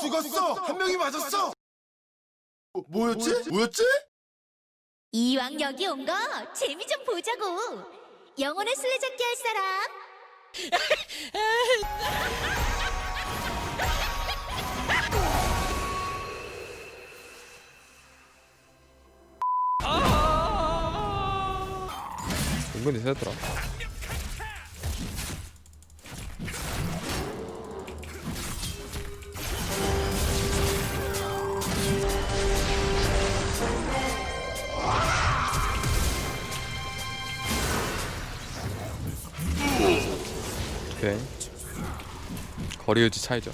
죽었어! 한 명이 맞았어! 뭐, 뭐였지? 뭐였지? 이왕 여기 온 거 재미 좀 보자고. 영혼의 술래잡기 할 사람? 은근히 세더라. 오케이. 거리 유지 차이죠.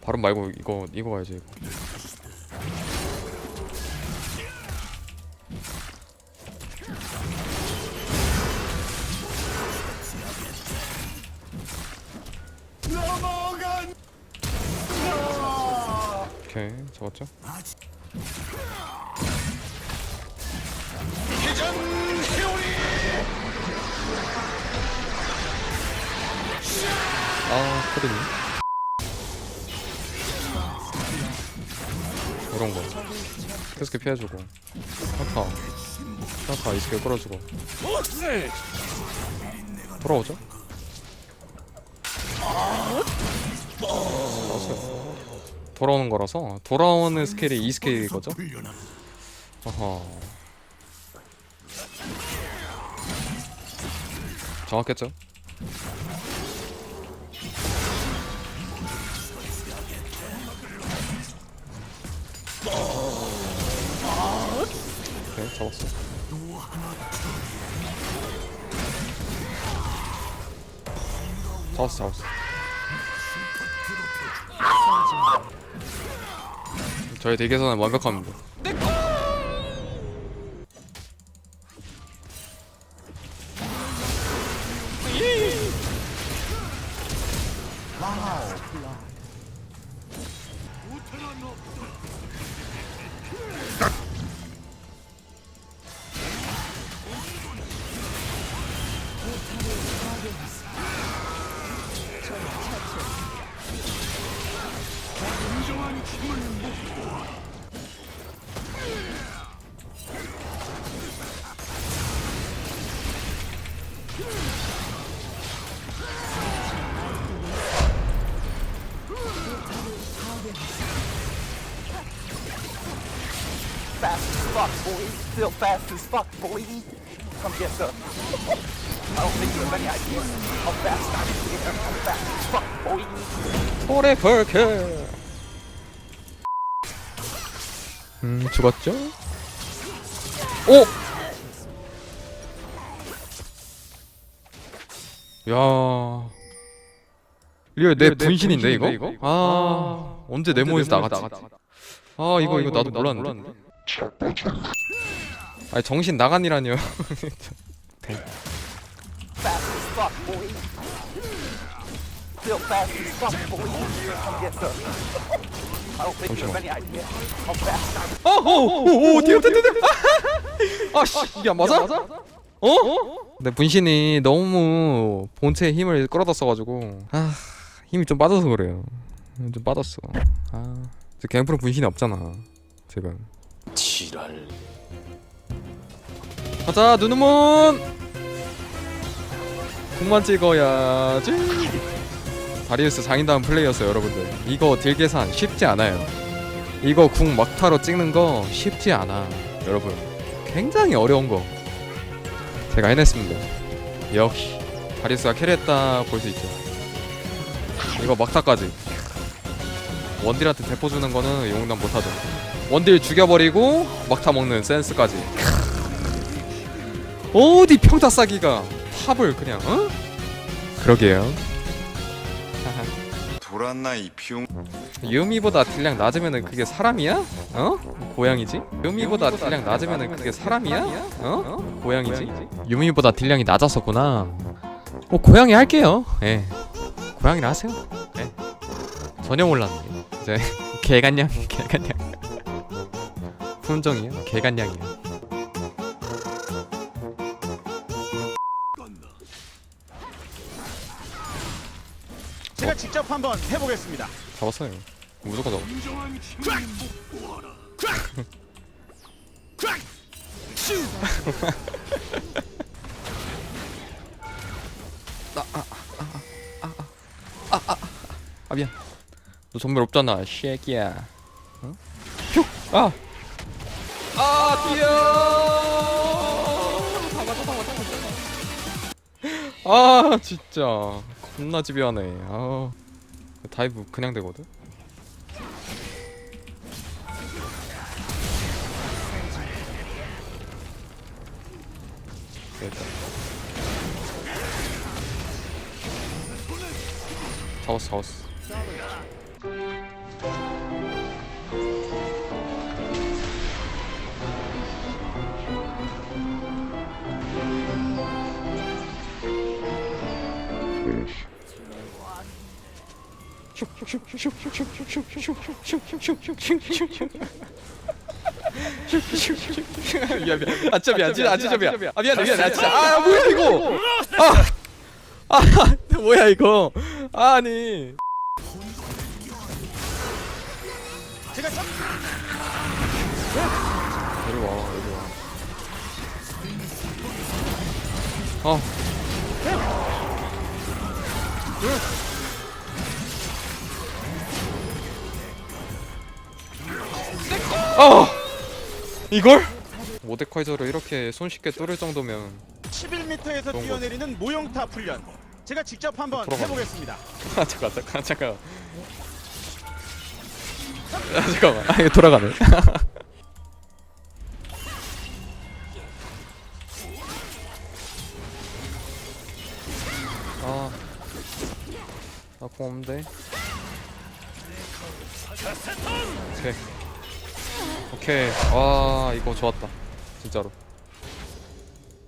발음 말고 이거 이거 봐야지 이거. 오케이 잡았죠? 아 코드니 이런 거 계속 피해주고 하타 하타 이스킬 끌어주고 돌아오죠? 나왔어요. 돌아오는 거라서 돌아오는 스킬이 이 스킬이거죠? 아하 정확했죠? 오케이 잡았어. 잡았어 잡았어. 저희 대계산은 완벽합니다 Still fast as fuck, boy. Come get some. I don't think you have any idea how fast I'm here. I'm fast as fuck, boy. 토레 벌크 음 죽었죠? 오! 야 리얼 내 분신인데 이거? 아 언제 네모에서 나갔지? 아 이거 이거 나도 몰랐는데 아니 정신 나간이라니요 어오오오 뒤에 뒤에 뒤에 아씨 이게 안 맞아? 어? 내 분신이 너무 본체의 힘을 끌어다 써가지고 아 힘이 좀 빠져서 그래요 좀 빠졌어 아저 갱프로 분신이 없잖아 지금 지랄. 가자 누누몬 궁만 찍어야지. 다리우스 장인다운 플레이였어요 여러분들 이거 딜 계산 쉽지 않아요. 이거 궁 막타로 찍는 거 쉽지 않아. 여러분 굉장히 어려운 거 제가 해냈습니다. 역시 다리우스가 캐리했다 볼 수 있죠. 이거 막타까지. 원딜한테 대포 주는 거는 용납 못하죠. 원딜 죽여버리고 막타 먹는 센스까지 어디 평타 싸기가 탑을 그냥 어? 그러게요 돌았나 이 비용 유미보다 딜량 낮으면은 그게 사람이야? 어? 고양이지? 유미보다 딜량 낮으면은 그게 사람이야? 어? 고양이지? 유미보다 딜량이 낮았었구나. 어 고양이 할게요. 예. 고양이라 하세요. 예. 전혀 몰랐네. 이제 개간냥 개간냥. 품종이요? 개간냥이요. 직접 한번 해보겠습니다. 잡았어요. 무조건 잡아. 아 미안. 너 전멸 없잖아, 쉐기야. 어? 휴! 아! 아 뛰어! 아 진짜 겁나 집요하네. 아 다이브 그냥 되거든. 됐다. 잡았어, 잡았어. 미안 미안 아 진짜 미안. 진짜 아 진짜 미안. 아 미안해 미안해 아 진짜 아 뭐야 이거? 아아 뭐야 이거? 아니. 제가 참 이리 와 이리 와. 어. 어 이걸 모데카이저를 이렇게 손쉽게 뚫을 정도면 11m에서 그런 뛰어내리는 모형탑 훈련. 제가 직접 한번 돌아가네. 해보겠습니다. 아 잠깐 잠깐 잠깐 아 잠깐만 아 이거 돌아가네 아, 나 고맙는데. 오케이. 오케이. 아, 이거 좋았다. 진짜로.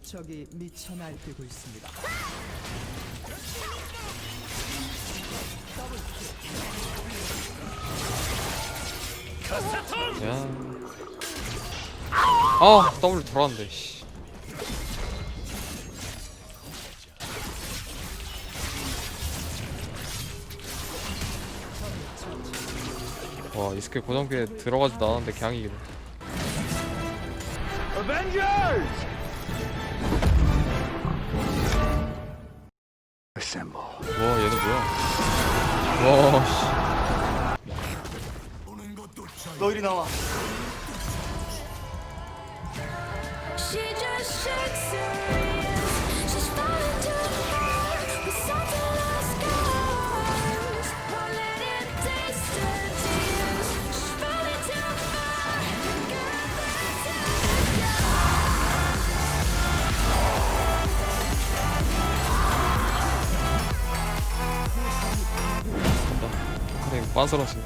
적이 미쳐 날뛰고 있습니다. 야. 아, 더블 돌아왔는데. 씨. 와, 이 스킬 고정기에 들어가지도 않았는데 그냥 이기네. 와, 얘는 뭐야? 와, 씨. 너 이리 나와. She just shakes her 빤스러지.